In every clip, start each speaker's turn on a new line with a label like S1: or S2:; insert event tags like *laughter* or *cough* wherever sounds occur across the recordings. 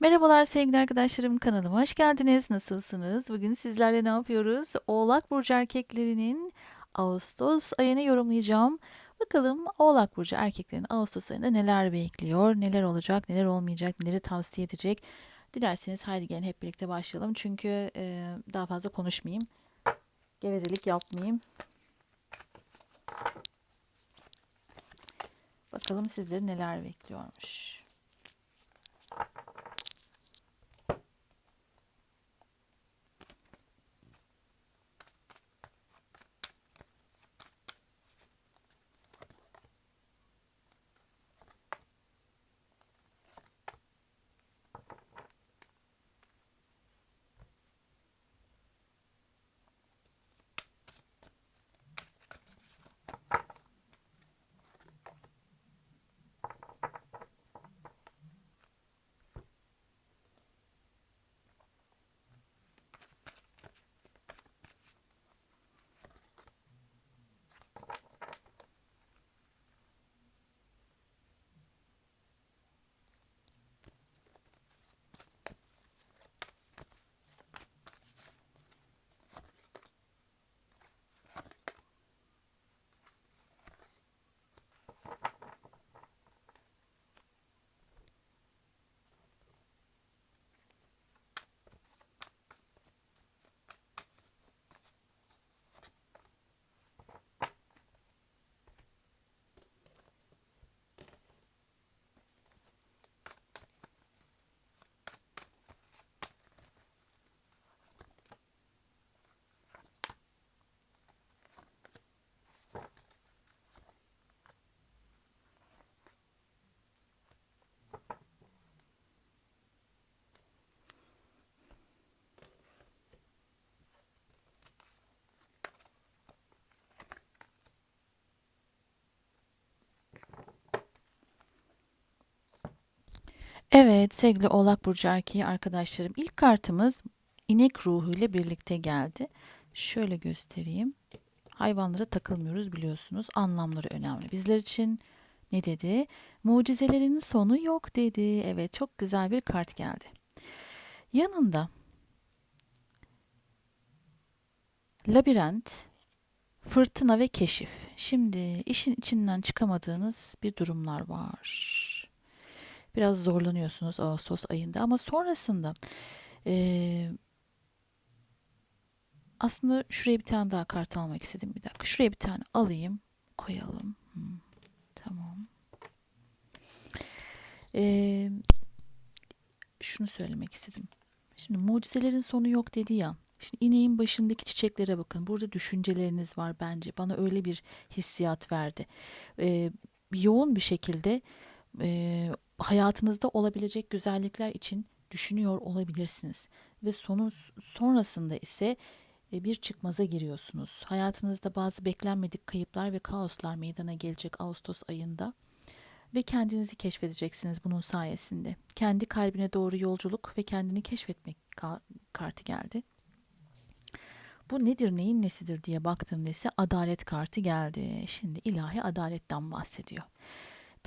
S1: Merhabalar sevgili arkadaşlarım kanalıma hoş geldiniz. Nasılsınız? Bugün sizlerle ne yapıyoruz? Oğlak Burcu erkeklerinin Ağustos ayını yorumlayacağım. Bakalım Oğlak Burcu erkeklerin Ağustos ayında neler bekliyor, neler olacak, neler olmayacak, neleri tavsiye edecek. Dilerseniz haydi gelin hep birlikte başlayalım. Çünkü e, daha fazla konuşmayayım. Gevezelik yapmayayım. Bakalım sizleri neler bekliyormuş. Evet sevgili Oğlak Burcu erkeği arkadaşlarım ilk kartımız inek ruhu ile birlikte geldi. Şöyle göstereyim. Hayvanlara takılmıyoruz biliyorsunuz. Anlamları önemli. Bizler için ne dedi? Mucizelerin sonu yok dedi. Evet çok güzel bir kart geldi. Yanında labirent, fırtına ve keşif. Şimdi işin içinden çıkamadığınız bir durumlar var. Biraz zorlanıyorsunuz Ağustos ayında ama sonrasında eee, aslında şuraya bir tane daha kart almak istedim bir dakika. Şuraya bir tane alayım, koyalım. Hmm, tamam. Eee, şunu söylemek istedim. Şimdi mucizelerin sonu yok dedi ya. Şimdi ineğin başındaki çiçeklere bakın. Burada düşünceleriniz var bence. Bana öyle bir hissiyat verdi. Eee, yoğun bir şekilde eee, hayatınızda olabilecek güzellikler için düşünüyor olabilirsiniz ve sonu sonrasında ise e, bir çıkmaza giriyorsunuz. Hayatınızda bazı beklenmedik kayıplar ve kaoslar meydana gelecek Ağustos ayında ve kendinizi keşfedeceksiniz bunun sayesinde. Kendi kalbine doğru yolculuk ve kendini keşfetmek kartı geldi. Bu nedir neyin nesidir diye baktığımda ise adalet kartı geldi. Şimdi ilahi adaletten bahsediyor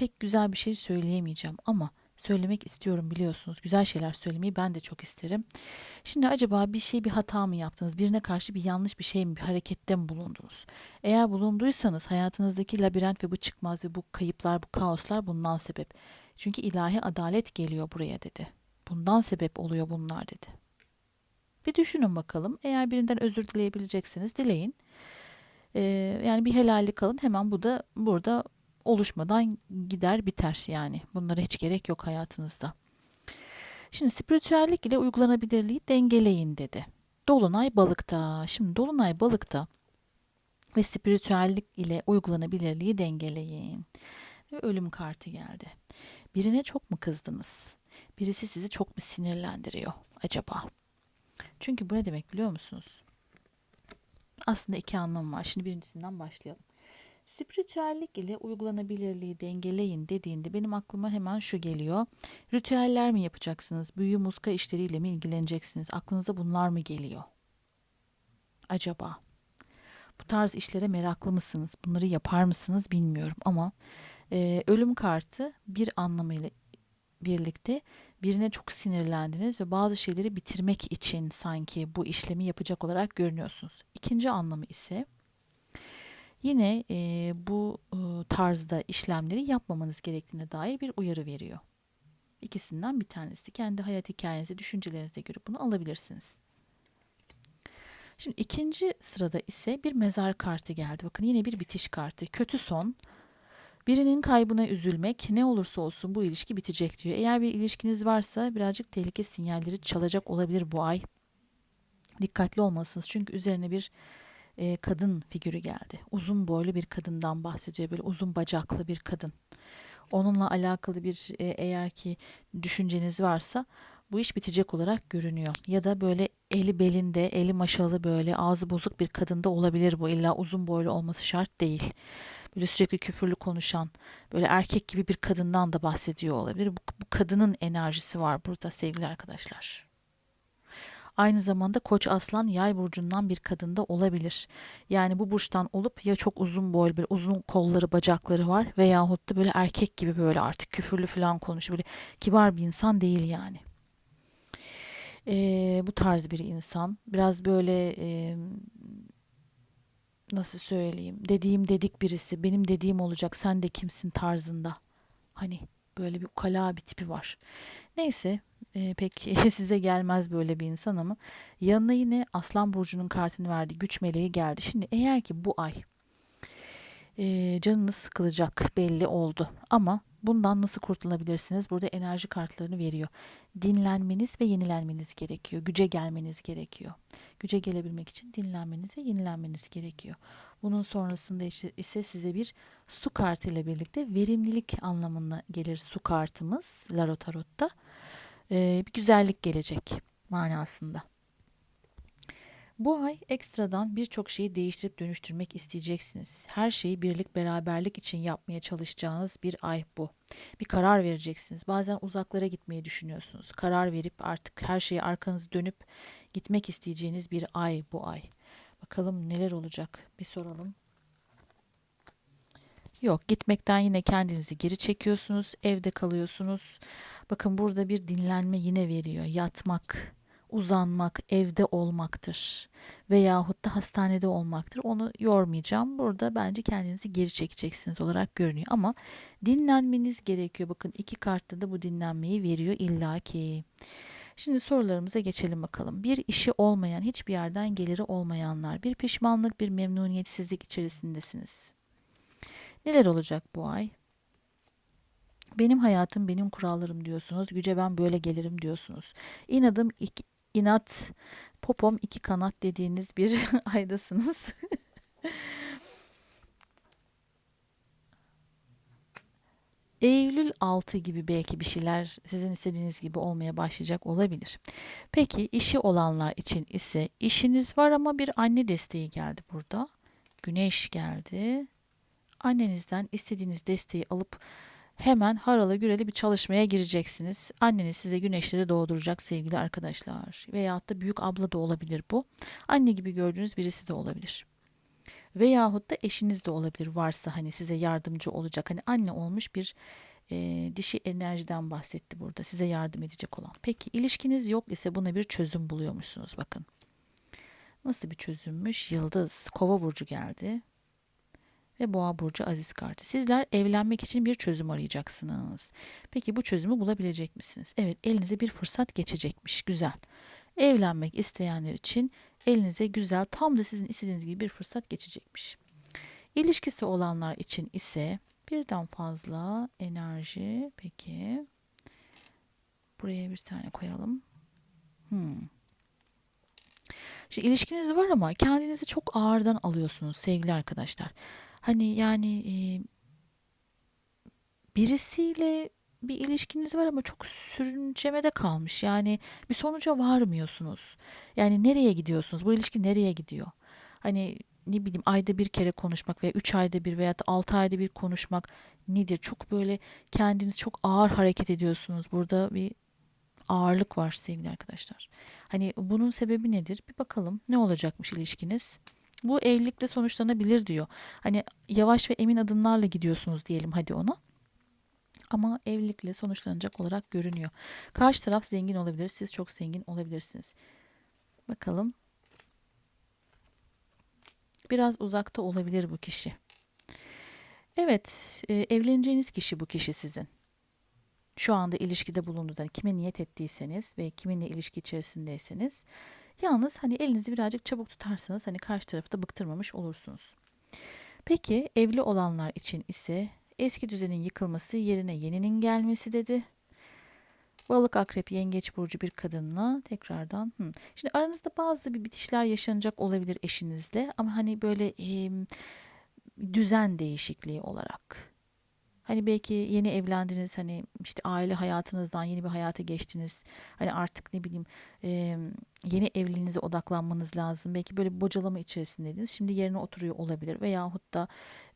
S1: pek güzel bir şey söyleyemeyeceğim ama söylemek istiyorum biliyorsunuz. Güzel şeyler söylemeyi ben de çok isterim. Şimdi acaba bir şey bir hata mı yaptınız? Birine karşı bir yanlış bir şey mi, bir harekette mi bulundunuz? Eğer bulunduysanız hayatınızdaki labirent ve bu çıkmaz ve bu kayıplar, bu kaoslar bundan sebep. Çünkü ilahi adalet geliyor buraya dedi. Bundan sebep oluyor bunlar dedi. Bir düşünün bakalım. Eğer birinden özür dileyebilecekseniz dileyin. Ee, yani bir helallik alın. Hemen bu da burada oluşmadan gider biter yani. Bunlara hiç gerek yok hayatınızda. Şimdi spiritüellik ile uygulanabilirliği dengeleyin dedi. Dolunay balıkta. Şimdi dolunay balıkta ve spiritüellik ile uygulanabilirliği dengeleyin. Ve ölüm kartı geldi. Birine çok mu kızdınız? Birisi sizi çok mu sinirlendiriyor acaba? Çünkü bu ne demek biliyor musunuz? Aslında iki anlam var. Şimdi birincisinden başlayalım. Spiritüellik ile uygulanabilirliği dengeleyin dediğinde benim aklıma hemen şu geliyor. Ritüeller mi yapacaksınız? Büyü muska işleriyle mi ilgileneceksiniz? Aklınıza bunlar mı geliyor? Acaba? Bu tarz işlere meraklı mısınız? Bunları yapar mısınız bilmiyorum ama e, ölüm kartı bir anlamıyla birlikte birine çok sinirlendiniz ve bazı şeyleri bitirmek için sanki bu işlemi yapacak olarak görünüyorsunuz. İkinci anlamı ise yine e, bu e, tarzda işlemleri yapmamanız gerektiğine dair bir uyarı veriyor. İkisinden bir tanesi. Kendi hayat hikayenize, düşüncelerinize göre bunu alabilirsiniz. Şimdi ikinci sırada ise bir mezar kartı geldi. Bakın yine bir bitiş kartı. Kötü son. Birinin kaybına üzülmek ne olursa olsun bu ilişki bitecek diyor. Eğer bir ilişkiniz varsa birazcık tehlike sinyalleri çalacak olabilir bu ay. Dikkatli olmalısınız çünkü üzerine bir e, kadın figürü geldi. Uzun boylu bir kadından bahsediyor. Böyle uzun bacaklı bir kadın. Onunla alakalı bir e, eğer ki düşünceniz varsa bu iş bitecek olarak görünüyor. Ya da böyle eli belinde, eli maşalı böyle ağzı bozuk bir kadında olabilir bu. İlla uzun boylu olması şart değil. Böyle sürekli küfürlü konuşan, böyle erkek gibi bir kadından da bahsediyor olabilir. Bu, bu kadının enerjisi var burada sevgili arkadaşlar. Aynı zamanda Koç Aslan Yay burcundan bir kadında olabilir. Yani bu burçtan olup ya çok uzun boylu bir uzun kolları bacakları var veyahut da böyle erkek gibi böyle artık küfürlü falan konuşuyor. Böyle kibar bir insan değil yani. Ee, bu tarz bir insan. Biraz böyle e, nasıl söyleyeyim dediğim dedik birisi benim dediğim olacak sen de kimsin tarzında. Hani böyle bir ukala bir tipi var. Neyse e, pek *laughs* size gelmez böyle bir insan ama yanına yine Aslan Burcu'nun kartını verdi. Güç meleği geldi. Şimdi eğer ki bu ay e, canınız sıkılacak belli oldu ama bundan nasıl kurtulabilirsiniz? Burada enerji kartlarını veriyor. Dinlenmeniz ve yenilenmeniz gerekiyor. Güce gelmeniz gerekiyor. Güce gelebilmek için dinlenmeniz ve yenilenmeniz gerekiyor. Bunun sonrasında ise size bir su kartı ile birlikte verimlilik anlamına gelir su kartımız Laro Tarot'ta. Ee, bir güzellik gelecek manasında. Bu ay ekstradan birçok şeyi değiştirip dönüştürmek isteyeceksiniz. Her şeyi birlik beraberlik için yapmaya çalışacağınız bir ay bu. Bir karar vereceksiniz. Bazen uzaklara gitmeyi düşünüyorsunuz. Karar verip artık her şeyi arkanızı dönüp gitmek isteyeceğiniz bir ay bu ay. Bakalım neler olacak bir soralım. Yok gitmekten yine kendinizi geri çekiyorsunuz. Evde kalıyorsunuz. Bakın burada bir dinlenme yine veriyor. Yatmak, uzanmak, evde olmaktır. Veyahut da hastanede olmaktır. Onu yormayacağım. Burada bence kendinizi geri çekeceksiniz olarak görünüyor. Ama dinlenmeniz gerekiyor. Bakın iki kartta da bu dinlenmeyi veriyor illaki. Şimdi sorularımıza geçelim bakalım. Bir işi olmayan, hiçbir yerden geliri olmayanlar, bir pişmanlık, bir memnuniyetsizlik içerisindesiniz. Neler olacak bu ay? Benim hayatım benim kurallarım diyorsunuz. Güce ben böyle gelirim diyorsunuz. İnadım inat, popom iki kanat dediğiniz bir *laughs* aydasınız. Eylül 6 gibi belki bir şeyler sizin istediğiniz gibi olmaya başlayacak olabilir. Peki işi olanlar için ise işiniz var ama bir anne desteği geldi burada. Güneş geldi. Annenizden istediğiniz desteği alıp hemen haralı güreli bir çalışmaya gireceksiniz. Anneniz size güneşleri doğduracak sevgili arkadaşlar. Veyahut da büyük abla da olabilir bu. Anne gibi gördüğünüz birisi de olabilir. Veyahut da eşiniz de olabilir varsa hani size yardımcı olacak. Hani anne olmuş bir e, dişi enerjiden bahsetti burada size yardım edecek olan. Peki ilişkiniz yok ise buna bir çözüm buluyormuşsunuz bakın. Nasıl bir çözümmüş? Yıldız, kova burcu geldi ve boğa burcu aziz kartı. Sizler evlenmek için bir çözüm arayacaksınız. Peki bu çözümü bulabilecek misiniz? Evet elinize bir fırsat geçecekmiş. Güzel. Evlenmek isteyenler için elinize güzel tam da sizin istediğiniz gibi bir fırsat geçecekmiş. İlişkisi olanlar için ise birden fazla enerji. Peki. Buraya bir tane koyalım. Hmm. Şimdi ilişkiniz var ama kendinizi çok ağırdan alıyorsunuz sevgili arkadaşlar. Hani yani e, birisiyle bir ilişkiniz var ama çok sürüncemede kalmış. Yani bir sonuca varmıyorsunuz. Yani nereye gidiyorsunuz? Bu ilişki nereye gidiyor? Hani ne bileyim ayda bir kere konuşmak veya üç ayda bir veya altı ayda bir konuşmak nedir? Çok böyle kendiniz çok ağır hareket ediyorsunuz. Burada bir ağırlık var sevgili arkadaşlar. Hani bunun sebebi nedir? Bir bakalım ne olacakmış ilişkiniz? Bu evlilikle sonuçlanabilir diyor. Hani yavaş ve emin adımlarla gidiyorsunuz diyelim hadi ona. ama evlilikle sonuçlanacak olarak görünüyor. Karşı taraf zengin olabilir, siz çok zengin olabilirsiniz. Bakalım. Biraz uzakta olabilir bu kişi. Evet, e, evleneceğiniz kişi bu kişi sizin. Şu anda ilişkide bulunduğunuz, hani kime niyet ettiyseniz ve kiminle ilişki içerisindeyseniz, yalnız hani elinizi birazcık çabuk tutarsanız hani karşı tarafı da bıktırmamış olursunuz. Peki evli olanlar için ise eski düzenin yıkılması yerine yeninin gelmesi dedi. Balık, akrep, yengeç burcu bir kadınla tekrardan. hı. Şimdi aranızda bazı bir bitişler yaşanacak olabilir eşinizle ama hani böyle em, düzen değişikliği olarak. Hani belki yeni evlendiniz, hani işte aile hayatınızdan yeni bir hayata geçtiniz. Hani artık ne bileyim em, yeni evliliğinize odaklanmanız lazım. Belki böyle bocalama içerisindeydiniz. Şimdi yerine oturuyor olabilir veyahut da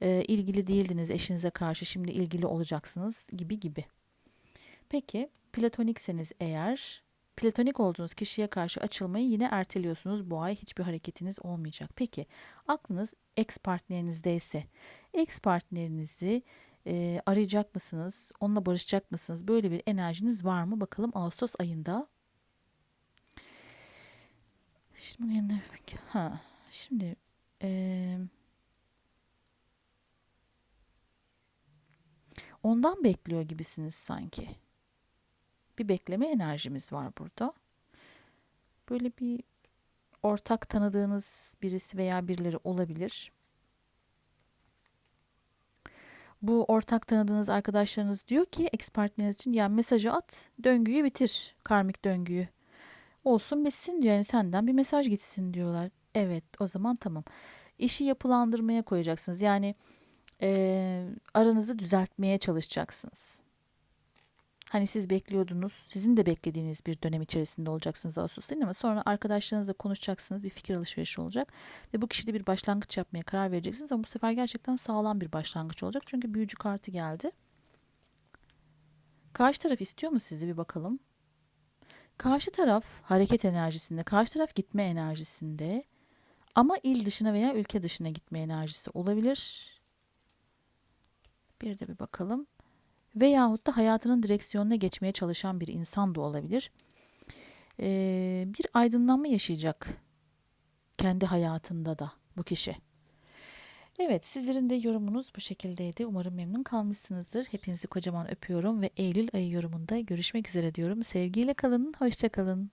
S1: e, ilgili değildiniz eşinize karşı şimdi ilgili olacaksınız gibi gibi. Peki platonikseniz eğer platonik olduğunuz kişiye karşı açılmayı yine erteliyorsunuz. Bu ay hiçbir hareketiniz olmayacak. Peki aklınız ex partnerinizdeyse ex partnerinizi e, arayacak mısınız? Onunla barışacak mısınız? Böyle bir enerjiniz var mı? Bakalım Ağustos ayında. Şimdi bunun yanında ha şimdi e, ondan bekliyor gibisiniz sanki. Bir bekleme enerjimiz var burada. Böyle bir ortak tanıdığınız birisi veya birileri olabilir. Bu ortak tanıdığınız arkadaşlarınız diyor ki ex partneriniz için ya mesajı at, döngüyü bitir, karmik döngüyü. Olsun bitsin diyor yani senden bir mesaj gitsin diyorlar. Evet o zaman tamam. İşi yapılandırmaya koyacaksınız. Yani eee, aranızı düzeltmeye çalışacaksınız. Hani siz bekliyordunuz, sizin de beklediğiniz bir dönem içerisinde olacaksınız Ağustos ayında ama sonra arkadaşlarınızla konuşacaksınız, bir fikir alışverişi olacak ve bu kişide bir başlangıç yapmaya karar vereceksiniz ama bu sefer gerçekten sağlam bir başlangıç olacak çünkü büyücü kartı geldi. Karşı taraf istiyor mu sizi bir bakalım. Karşı taraf hareket enerjisinde, karşı taraf gitme enerjisinde ama il dışına veya ülke dışına gitme enerjisi olabilir. Bir de bir bakalım. Veyahut da hayatının direksiyonuna geçmeye çalışan bir insan da olabilir. Ee, bir aydınlanma yaşayacak kendi hayatında da bu kişi. Evet, sizlerin de yorumunuz bu şekildeydi. Umarım memnun kalmışsınızdır. Hepinizi kocaman öpüyorum ve Eylül ayı yorumunda görüşmek üzere diyorum. Sevgiyle kalın, hoşça kalın.